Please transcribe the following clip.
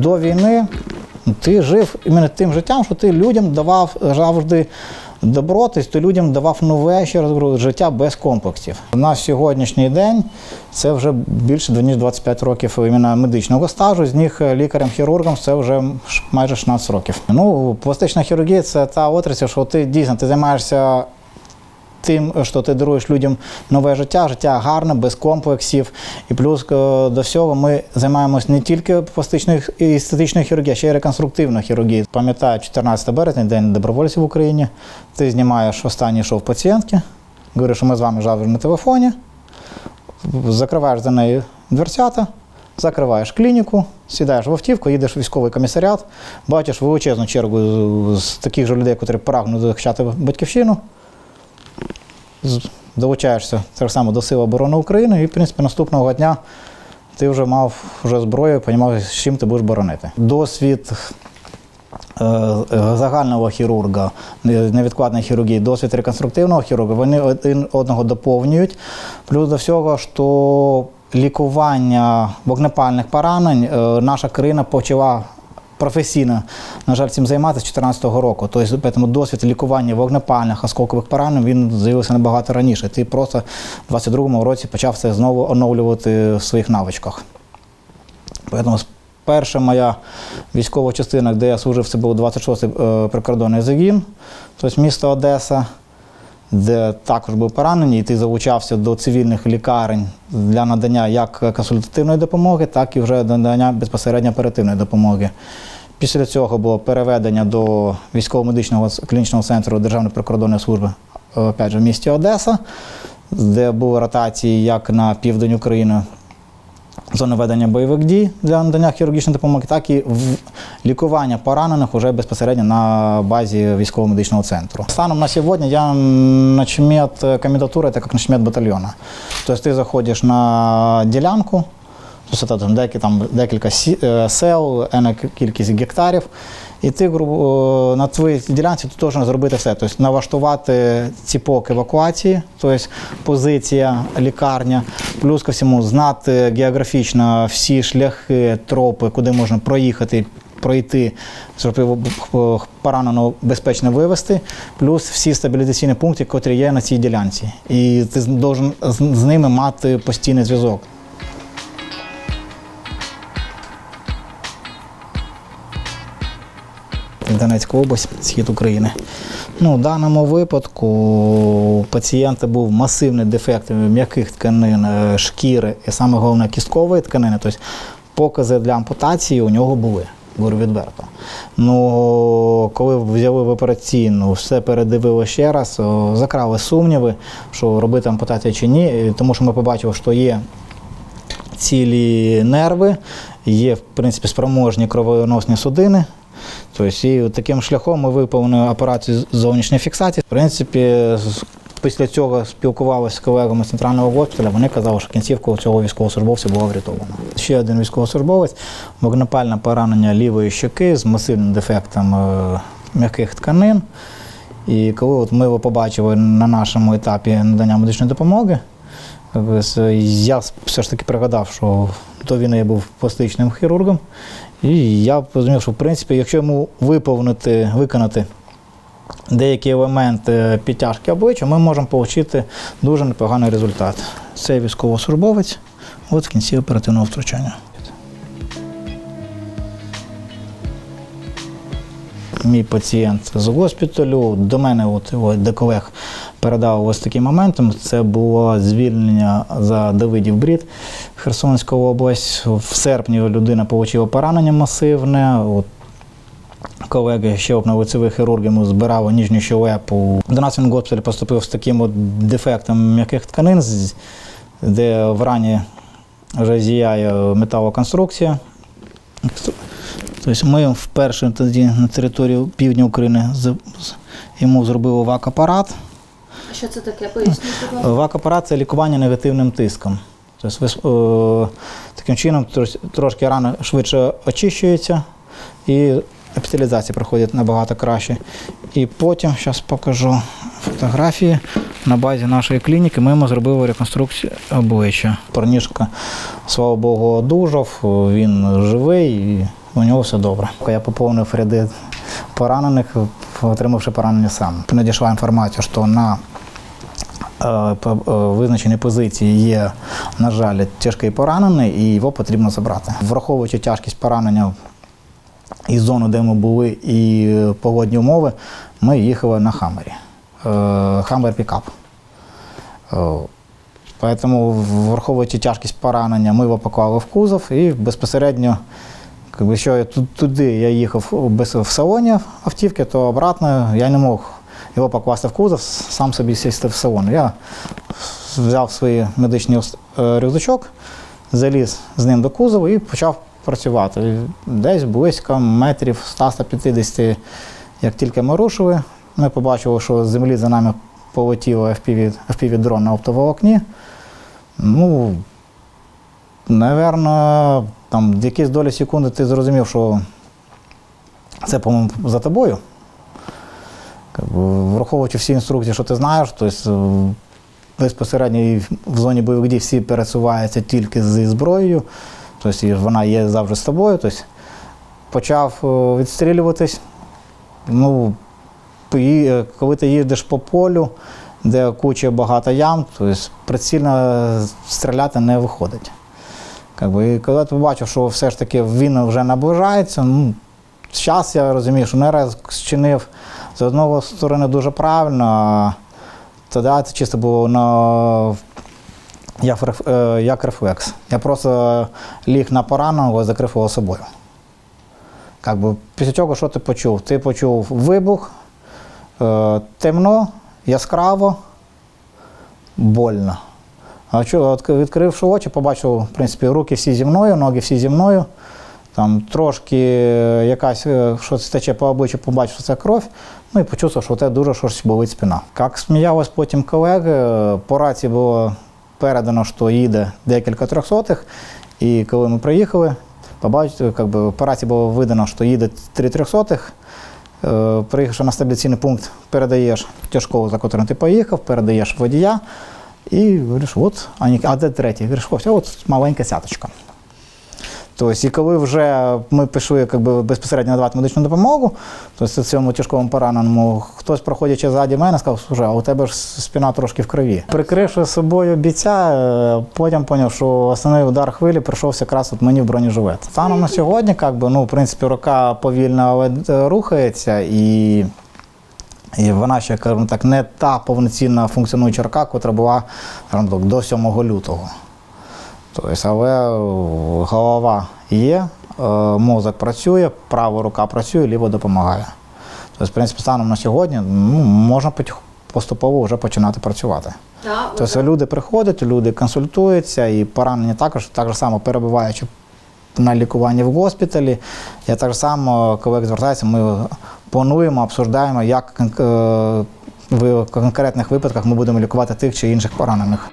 до війни ти жив іменно тим життям, що ти людям давав завжди добро, тобто ти людям давав нове ще раз говорю, життя без комплексів. На сьогоднішній день це вже більше ніж 25 років іменно медичного стажу. З них лікарем-хірургом це вже майже 16 років. Ну, пластична хірургія це та отрасль, що ти дійсно ти займаєшся тим, що ти даруєш людям нове життя, життя гарне, без комплексів. І плюс е, до всього ми займаємось не тільки пластичною і естетичною хірургією, а ще й реконструктивною хірургією. Пам'ятаю, 14 березня, день добровольців в Україні. Ти знімаєш останній шов пацієнтки, говориш, що ми з вами завжди на телефоні, закриваєш за нею дверцята. Закриваєш клініку, сідаєш в автівку, їдеш в військовий комісаріат, бачиш величезну чергу з- таких же людей, які прагнуть захищати батьківщину долучаєшся так само до Сил оборони України, і, в принципі, наступного дня ти вже мав вже зброю, розумів, з чим ти будеш боронити. Досвід е, загального хірурга, невідкладної хірургії, досвід реконструктивного хірурга, вони один одного доповнюють. Плюс до всього, що лікування вогнепальних поранень е, наша країна почала професійно, на жаль, цим займатися з 2014 року. Тобто, тому досвід лікування вогнепальних осколкових поранень він з'явився набагато раніше. Ти просто в 22-му році почав це знову оновлювати в своїх навичках. Тому перша моя військова частина, де я служив, це був 26-й е, прикордонний загін, тобто місто Одеса, де також був поранений, і ти залучався до цивільних лікарень для надання як консультативної допомоги, так і вже надання безпосередньо оперативної допомоги. Після цього було переведення до військово-медичного клінічного центру Державної прикордонної служби е, опять же, в місті Одеса, де були ротації як на південь України, зони ведення бойових дій для надання хірургічної допомоги, так і в лікування поранених уже безпосередньо на базі військово-медичного центру. Станом на сьогодні я начмет комендатури, так як начмет батальйона. Тобто ти заходиш на ділянку, тобто там декілька е, сел, енна кількість гектарів. І ти на твоїй ділянці ти должен зробити все. Тобто налаштувати ціпок евакуації, тобто позиція, лікарня, плюс ко всьому знати географічно всі шляхи, тропи, куди можна проїхати. Пройти, щоб пораненого безпечно вивести, плюс всі стабілізаційні пункти, котрі є на цій ділянці. І ти должен з ними мати постійний зв'язок. Донецька область, схід України. Ну, в даному випадку у пацієнта був масивний дефект м'яких тканин, е, шкіри і саме головне кісткової тканини. Тобто покази для ампутації у нього були. Говорю відверто. Ну, коли взяли в операційну, все передивили ще раз, закрали сумніви, що робити ампутацію чи ні, тому що ми побачили, що є цілі нерви, є, в принципі, спроможні кровоносні судини. Тобто, і таким шляхом ми виповнили операцію зовнішньої фіксації. В принципі, після цього спілкувалися з колегами з центрального госпіталя. Вони казали, що кінцівка цього військовослужбовця була врятована. Ще один військовослужбовець, вогнепальне поранення лівої щоки з масивним дефектом е, м'яких тканин. І коли от ми його побачили на нашому етапі надання медичної допомоги, я все ж таки пригадав, що до війни я був пластичним хірургом. І я розумів, що в принципі, якщо йому виповнити, виконати деякі елементи підтяжки обличчя, ми можемо отримати дуже непоганий результат. Це військовослужбовець, от в кінці оперативного втручання. Мій пацієнт з госпіталю до мене, от, от де колег передав ось таким моментом. Це було звільнення за Давидів Брід, Херсонська область. В серпні людина отримала поранення масивне. От, колеги ще на лицевих хірургів йому збирали ніжню щелепу. До нас він госпіталь поступив з таким от дефектом м'яких тканин, де в рані вже зіяє металоконструкція. Тобто ми вперше тоді на території півдня України йому зробили вак-апарат. Що це таке? Поясніть, будь ласка. Вак-апарат це лікування негативним тиском. Тобто, е, таким чином трошки рана швидше очищується і епітелізація проходить набагато краще. І потім, зараз покажу фотографії. На базі нашої клініки ми йому зробили реконструкцію обличчя. Парнішка, слава Богу, одужав, він живий. І у нього все добре. Я поповнив ряди поранених, отримавши поранення сам. Надійшла інформація, що на е, е, визначеній позиції є, на жаль, тяжкий поранений, і його потрібно забрати. Враховуючи тяжкість поранення і зону, де ми були, і погодні умови, ми їхали на Хаммері. Е, Хаммер пікап. Поэтому, враховуючи тяжкість поранення, ми його поклали в кузов і безпосередньо, якби, що туди я їхав в салоні автівки, то обратно я не мог його покласти в кузов, сам собі сісти в салон. Я взяв свій медичний е, рюкзачок, заліз з ним до кузову і почав працювати. Десь близько метрів 100-150, як тільки ми рушили, ми побачили, що з землі за нами полетіло FPV, FPV-дрон на оптоволокні. Ну, напевно, там якісь долі секунди ти зрозумів, що це, по-моєму, за тобою. Враховуючи всі інструкції, що ти знаєш, тобто е, безпосередньо в зоні бойових дій всі пересуваються тільки зі зброєю, тобто вона є завжди з тобою. Тобто почав е, відстрілюватись. Ну, е, коли ти їздиш по полю, де куча багато ям, тобто прицільно стріляти не виходить. Как би, і коли ти побачив, що все ж таки він вже наближається, ну, зараз я розумію, що не раз зчинив з одного сторони дуже правильно, а тоді це чисто було на, е, як рефлекс. Я просто ліг на пораненого і закрив його собою. Как би, після цього, що ти почув? Ти почув вибух, е, темно, яскраво, больно. А що, відкривши очі, побачив, в принципі, руки всі зі мною, ноги всі зі мною. Там трошки е, якась, е, що тече по обличчю, побачив, що це кров. Ну і почувствував, що це дуже щось болить спина. Як сміялись потім колеги, е, по рації було передано, що їде декілька трьохсотих. І коли ми приїхали, побачили, як би, по рації було видано, що їде три трьохсотих. Приїхавши на стабіляційний пункт, передаєш тяжкого, за котрим ти поїхав, передаєш водія. І говориш, от, а, де третій? Говориш, ось, а от маленька сяточка. Тобто, і коли вже ми пішли як би, безпосередньо надавати медичну допомогу, то цьому тяжкому пораненому хтось, проходячи ззаді мене, сказав, слушай, а у тебе ж спина трошки в крові. Прикривши собою бійця, е, потім зрозумів, що основний удар хвилі прийшовся якраз от мені в бронежилет. Станом на сьогодні, як би, ну, в принципі, рука повільно рухається і. І вона ще, скажімо так, не та повноцінна функціонуюча рука, яка була так, до 7 лютого. Тобто, але е, голова є, е, мозок працює, права рука працює, ліво допомагає. Тобто, в принципі, станом на сьогодні ну, можна поступово вже починати працювати. Так, Тобто люди приходять, люди консультуються, і поранені також так само перебуваючи на лікуванні в госпіталі. Я так само, коли звертаються, ми плануємо, обсуждаємо, як е, в конкретних випадках ми будемо лікувати тих чи інших поранених.